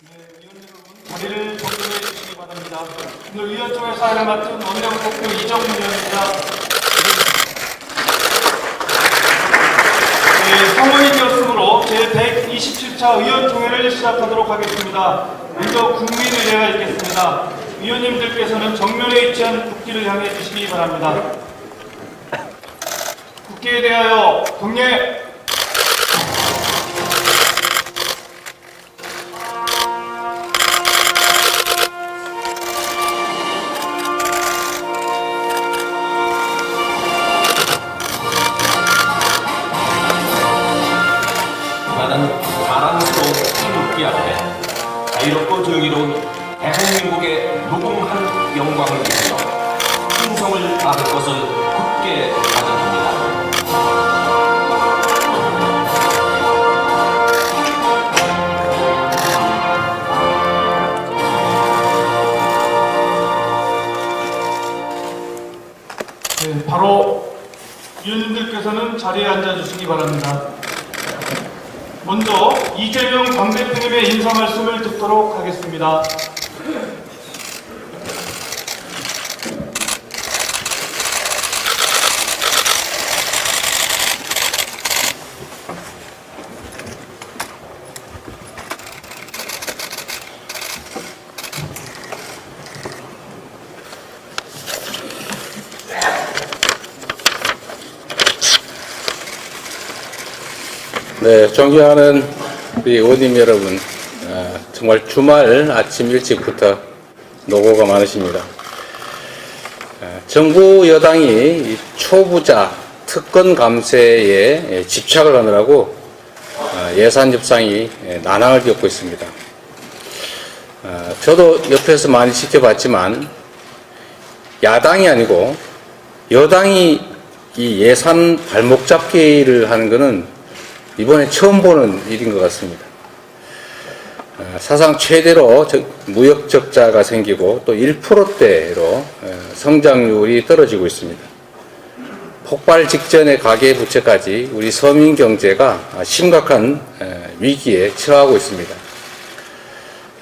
자리를 정리해 주시기 바랍니다. 오늘 의원 쪽의 사회를 맡은 원내국토 이정문 의원입니다. 네, 성원이 되었으므로 제127차 의원총회를 시작하도록 하겠습니다. 먼저 국민의례가 있겠습니다. 위원님들께서는 정면에 위치한 국기를 향해 주시기 바랍니다. 국기에 대하여 경례! 정의로운 대한민국의 무궁한 영광을 위하여 충성을 다할 것을 굳게 다짐합니다. 네, 바로 위원님들께서는 자리에 앉아주시기 바랍니다. 먼저 이재명 당대표님의 인사 말씀을 듣도록 하겠습니다. 네, 존경하는 우리 의원님 여러분, 아, 정말 주말 아침 일찍부터 노고가 많으십니다. 아, 정부 여당이 이 초부자 특권 감세에 예, 집착을 하느라고 아, 예산 협상이 예, 난항을 겪고 있습니다. 아, 저도 옆에서 많이 지켜봤지만 야당이 아니고 여당이 이 예산 발목 잡기를 하는 것은 이번에 처음 보는 일인 것 같습니다. 어, 사상 최대로 적- 무역 적자가 생기고 또 1%대로 어, 성장률이 떨어지고 있습니다. 폭발 직전의 가계 부채까지 우리 서민 경제가 심각한 어, 위기에 처하고 있습니다.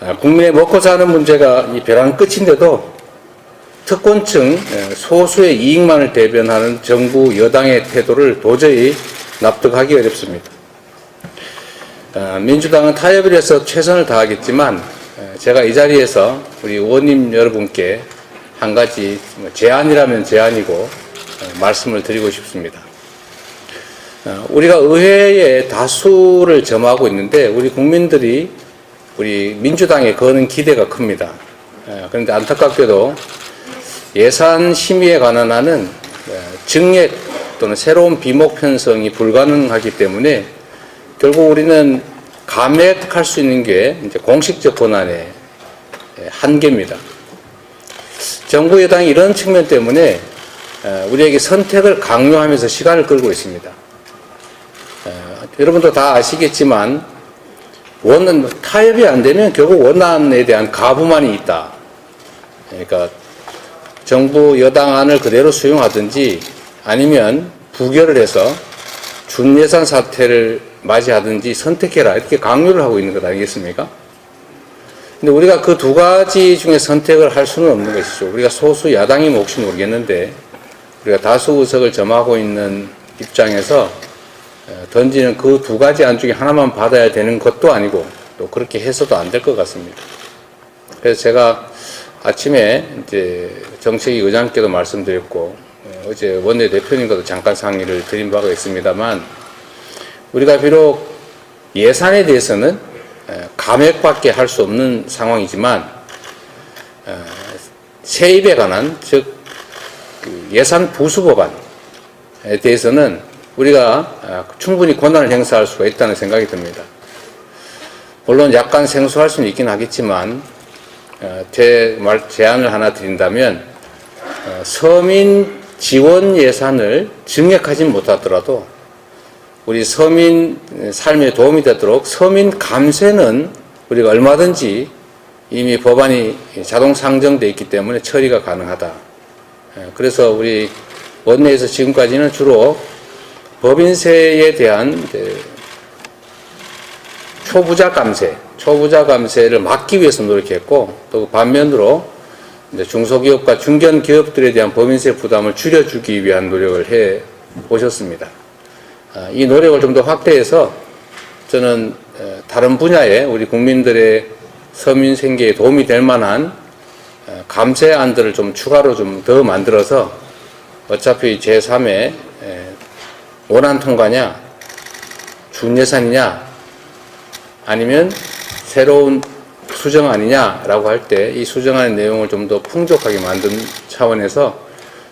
아, 국민의 먹고 사는 문제가 이 벼랑 끝인데도 특권층 어, 소수의 이익만을 대변하는 정부 여당의 태도를 도저히 납득하기 어렵습니다. 어, 민주당은 타협을 해서 최선을 다하겠지만 어, 제가 이 자리에서 우리 의원님 여러분께 한 가지 뭐 제안이라면 제안이고 어, 말씀을 드리고 싶습니다. 어, 우리가 의회에 다수를 점하고 있는데 우리 국민들이 우리 민주당에 거는 기대가 큽니다. 어, 그런데 안타깝게도 예산 심의에 관한 한은 어, 증액 또는 새로운 비목 편성이 불가능하기 때문에 결국 우리는 감액할 수 있는 게 이제 공식적 권한의 예, 한계입니다. 정부 여당이 이런 측면 때문에 어, 우리에게 선택을 강요하면서 시간을 끌고 있습니다. 어, 여러분도 다 아시겠지만 원은 타협이 안 되면 결국 원안에 대한 가부만이 있다. 그러니까 정부 여당안을 그대로 수용하든지 아니면 부결을 해서 준예산 사태를 맞이하든지 선택해라 이렇게 강요를 하고 있는 것 아니겠습니까? 근데 우리가 그 두 가지 중에 선택을 할 수는 없는 것이죠. 우리가 소수 야당이면 혹시 모르겠는데 우리가 다수 의석을 점하고 있는 입장에서 어, 던지는 그 두 가지 안 중에 하나만 받아야 되는 것도 아니고 또 그렇게 해서도 안 될 것 같습니다. 그래서 제가 아침에 이제 정책위 의장께도 말씀드렸고 어, 어제 원내 대표님과도 잠깐 상의를 드린 바가 있습니다만 우리가 비록 예산에 대해서는 에, 감액밖에 할 수 없는 상황이지만 어, 세입에 관한 즉그 예산 부수 법안에 대해서는 우리가 아, 충분히 권한을 행사할 수가 있다는 생각이 듭니다. 물론 약간 생소할 수는 있긴 하겠지만 어, 제말 제안을 하나 드린다면 어, 서민 지원 예산을 증액하진 못하더라도 우리 서민 삶에 도움이 되도록 서민 감세는 우리가 얼마든지 이미 법안이 자동 상정돼 있기 때문에 처리가 가능하다. 예, 그래서 우리 원내에서 지금까지는 주로 법인세에 대한 초부자 감세, 초부자 감세를 막기 위해서 노력했고 또 반면으로 이제 중소기업과 중견 기업들에 대한 법인세 부담을 줄여주기 위한 노력을 해 오셨습니다. 아, 이 노력을 좀 더 확대해서 저는 에, 다른 분야에 우리 국민들의 서민 생계에 도움이 될 만한 에, 감세안들을 좀 추가로 좀 더 만들어서 어차피 제3의 원안 통과냐, 준예산이냐, 아니면 새로운 수정안이냐라고 할 때 이 수정안의 내용을 좀 더 풍족하게 만든 차원에서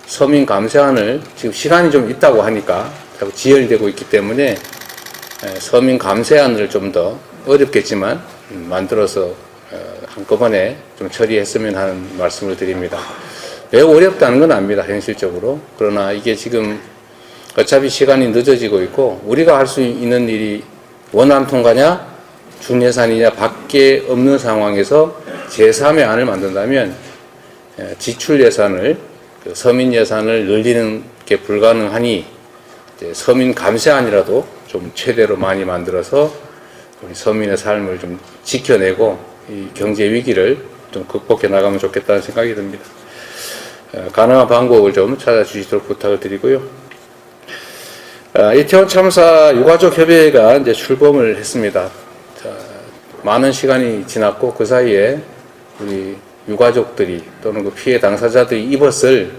서민 감세안을 지금 시간이 좀 있다고 하니까 지연이 되고 있기 때문에 에, 서민 감세안을 좀 더 어렵겠지만 음, 만들어서 어, 한꺼번에 좀 처리했으면 하는 말씀을 드립니다. 매우 어렵다는 건 압니다, 현실적으로. 그러나 이게 지금 어차피 시간이 늦어지고 있고 우리가 할 수 있는 일이 원안 통과냐 준예산이냐 밖에 없는 상황에서 제3의 안을 만든다면 에, 지출 예산을 그 서민 예산을 늘리는 게 불가능하니 서민 감세안이라도 좀 최대로 많이 만들어서 우리 서민의 삶을 좀 지켜내고 이 경제 위기를 좀 극복해 나가면 좋겠다는 생각이 듭니다. 어, 가능한 방법을 좀 찾아주시도록 부탁을 드리고요. 어, 이태원 참사 유가족 협의회가 이제 출범을 했습니다. 자, 많은 시간이 지났고 그 사이에 우리 유가족들이 또는 그 피해 당사자들이 입었을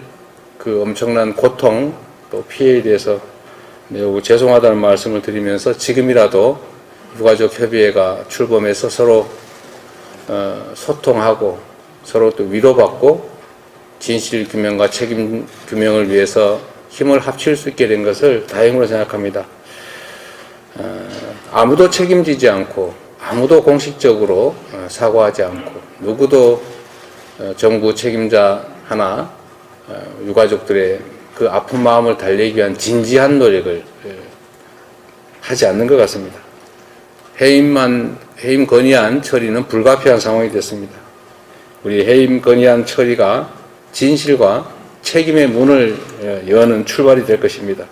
그 엄청난 고통 또 피해에 대해서 매우 죄송하다는 말씀을 드리면서 지금이라도 유가족 협의회가 출범해서 서로 어, 소통하고 서로 또 위로받고 진실 규명과 책임 규명을 위해서 힘을 합칠 수 있게 된 것을 다행으로 생각합니다. 어, 아무도 책임지지 않고 아무도 공식적으로 어, 사과하지 않고 누구도 어, 정부 책임자 하나 어, 유가족들의 그 아픈 마음을 달래기 위한 진지한 노력을 어, 하지 않는 것 같습니다. 해임만 해임 건의안 처리는 불가피한 상황이 됐습니다. 우리 해임 건의안 처리가 진실과 책임의 문을 어, 여는 출발이 될 것입니다.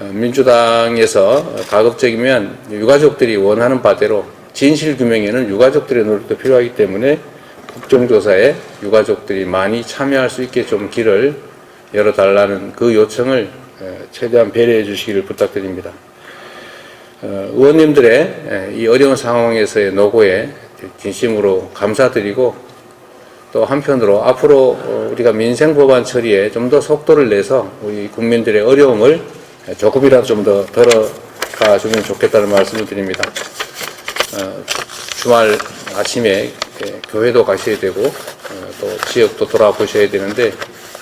어, 민주당에서 가급적이면 유가족들이 원하는 바대로 진실 규명에는 유가족들의 노력도 필요하기 때문에 국정조사에 유가족들이 많이 참여할 수 있게 좀 길을 열어달라는 그 요청을 어, 최대한 배려해 주시기를 부탁드립니다. 어, 의원님들의 이 어려운 상황에서의 노고에 진심으로 감사드리고 또 한편으로 앞으로 어, 우리가 민생 법안 처리에 좀 더 속도를 내서 우리 국민들의 어려움을 조금이라도 좀 더 덜어가 주면 좋겠다는 말씀을 드립니다. 어, 주말 아침에 예, 교회도 가셔야 되고 어, 또 지역도 돌아보셔야 되는데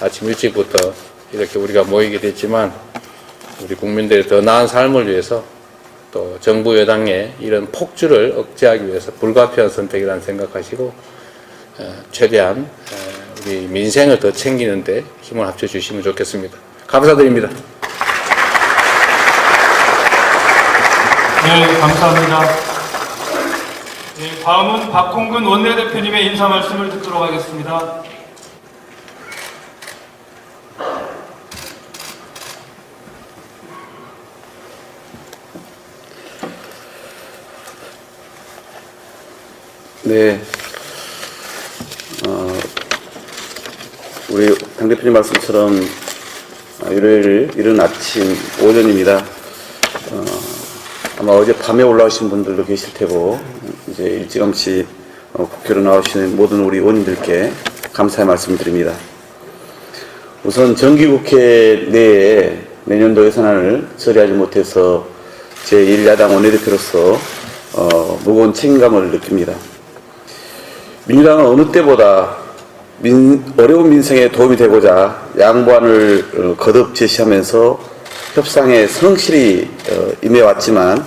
아침 일찍부터 이렇게 우리가 모이게 됐지만 우리 국민들의 더 나은 삶을 위해서 또 정부 여당의 이런 폭주를 억제하기 위해서 불가피한 선택이라는 생각하시고 어, 최대한 어, 우리 민생을 더 챙기는데 힘을 합쳐 주시면 좋겠습니다. 감사드립니다. 네, 감사합니다. 네, 다음은 박홍근 원내대표님의 인사 말씀을 듣도록 하겠습니다. 네. 어, 우리 당 대표님 말씀처럼 어, 일요일 이른 아침 오전입니다. 어, 아마 어제 밤에 올라오신 분들도 계실 테고 이제 일찌감치 어, 국회로 나오시는 모든 우리 의원님들께 감사의 말씀드립니다. 우선 정기국회 내에 내년도 예산안을 처리하지 못해서 제1야당 원내대표로서 어, 무거운 책임감을 느낍니다. 민주당은 어느 때보다 민- 어려운 민생에 도움이 되고자 양보안을 어, 거듭 제시하면서 협상에 성실히 어, 임해왔지만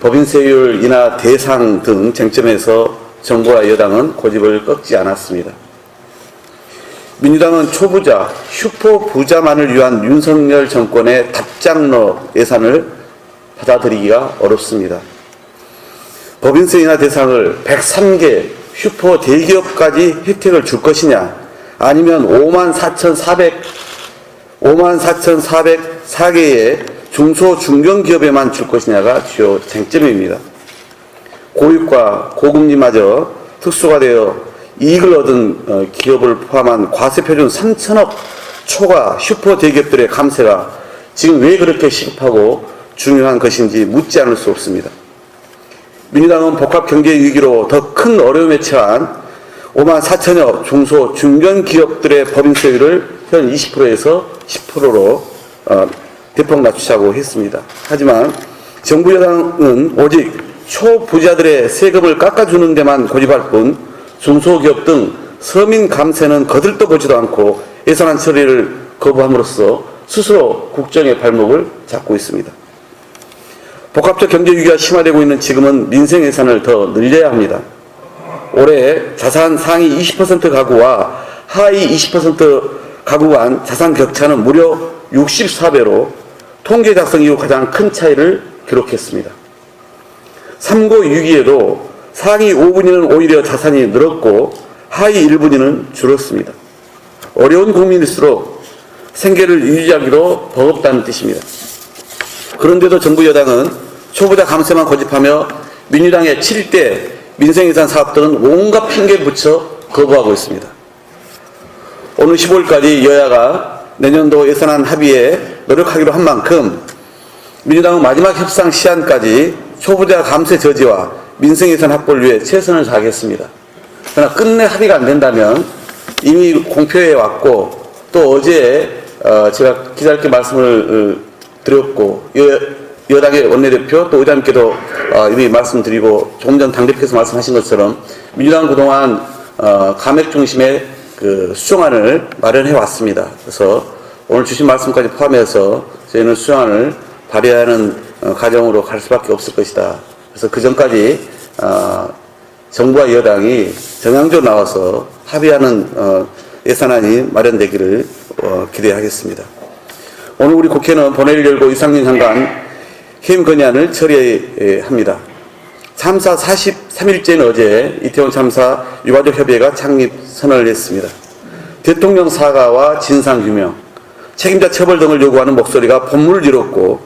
법인세율 인하 대상 등 쟁점에서 정부와 여당은 고집을 꺾지 않았습니다. 민주당은 초부자, 슈퍼부자만을 위한 윤석열 정권의 답장러 예산을 받아들이기가 어렵습니다. 법인세 인하 대상을 103개 슈퍼 대기업까지 혜택을 줄 것이냐, 아니면 5만 4,400, 5만 4,404개의 중소 중견기업에만 줄 것이냐가 주요 쟁점입니다. 고유가 고금리마저 특수가 되어 이익을 얻은 어, 기업을 포함한 과세 표준 3천억 초과 슈퍼 대기업들의 감세가 지금 왜 그렇게 시급하고 중요한 것인지 묻지 않을 수 없습니다. 민주당은 복합 경제 위기로 더 큰 어려움에 처한 5만 4천여 중소 중견 기업들의 법인세율을 현 20%에서 10%로 어, 대폭 낮추자고 했습니다. 하지만 정부 여당은 오직 초부자들의 세금을 깎아주는 데만 고집할 뿐 중소기업 등 서민 감세는 거들떠보지도 않고 예산안 처리를 거부함으로써 스스로 국정의 발목을 잡고 있습니다. 복합적 경제 위기가 심화되고 있는 지금은 민생 예산을 더 늘려야 합니다. 올해 자산 상위 20% 가구와 하위 20% 가구 간 자산 격차는 무려 64배로 통계 작성 이후 가장 큰 차이를 기록했습니다. 삼고 위기에도 상위 5분위는 오히려 자산이 늘었고 하위 1분위는 줄었습니다. 어려운 국민일수록 생계를 유지하기로 버겁다는 뜻입니다. 그런데도 정부 여당은 초보자 감세만 고집하며 민주당의 7대 민생예산 사업 등은 온갖 핑계를 붙여 거부하고 있습니다. 오늘 15일까지 여야가 내년도 예산안 합의에 노력하기로 한 만큼 민주당은 마지막 협상 시한까지 초보자 감세 저지와 민생예산 확보를 위해 최선을 다하겠습니다. 그러나 끝내 합의가 안 된다면 이미 공표해 왔고 또 어제 어, 제가 기자님께 말씀을 어, 드렸고 여, 여당의 원내대표 또 의장님께도 어, 이미 말씀드리고 조금 전 당대표께서 말씀하신 것처럼 민주당 그동안 어, 감액 중심의 그 수정안을 마련해 왔습니다. 그래서 오늘 주신 말씀까지 포함해서 저희는 수정안을 발의하는 어, 과정으로 갈 수밖에 없을 것이다. 그래서 그 전까지 어, 정부와 여당이 정량적으로 나와서 합의하는 어, 예산안이 마련되기를 어, 기대하겠습니다. 오늘 우리 국회는 본회의를 열고 이상민 장관 해임 건의안을 처리합니다. 참사 43일째인 어제 이태원 참사 유가족 협의회가 창립 선언을 했습니다. 대통령 사과와 진상 규명, 책임자 처벌 등을 요구하는 목소리가 본물을 잃었고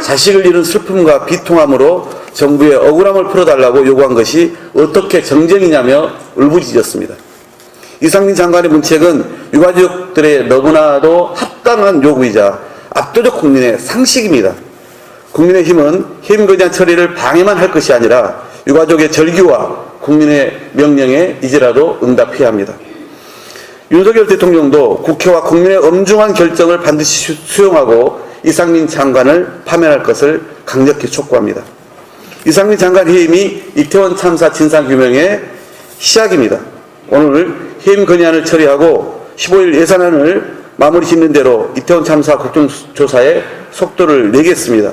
자식을 잃은 슬픔과 비통함으로 정부의 억울함을 풀어달라고 요구한 것이 어떻게 정쟁이냐며 울부짖었습니다. 이상민 장관의 문책은 유가족들의 너무나도 합당한 요구이자 압도적 국민의 상식입니다. 국민의 힘은 해임거리한 처리를 방해만 할 것이 아니라 유가족의 절규와 국민의 명령에 이제라도 응답해야 합니다. 윤석열 대통령도 국회와 국민의 엄중한 결정을 반드시 수- 수용하고 이상민 장관을 파면할 것을 강력히 촉구합니다. 이상민 장관 해임이 이태원 참사 진상규명의 시작입니다. 오늘 해임 건의안을 처리하고 15일 예산안을 마무리 짓는 대로 이태원 참사 국정조사에 속도를 내겠습니다.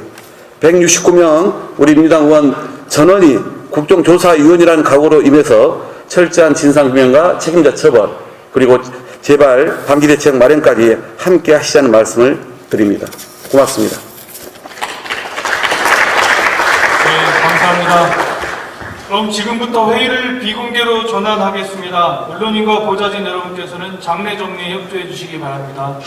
169명 우리 민주당 의원 전원이 국정조사위원이라는 각오로 임해서 철저한 진상규명과 책임자 처벌 그리고 제발 방기대책 마련까지 함께 하시자는 말씀을 드립니다. 고맙습니다. 네, 감사합니다. 그럼 지금부터 회의를 비공개로 전환하겠습니다. 언론인과 보좌진 여러분께서는 장례 정리에 협조해 주시기 바랍니다.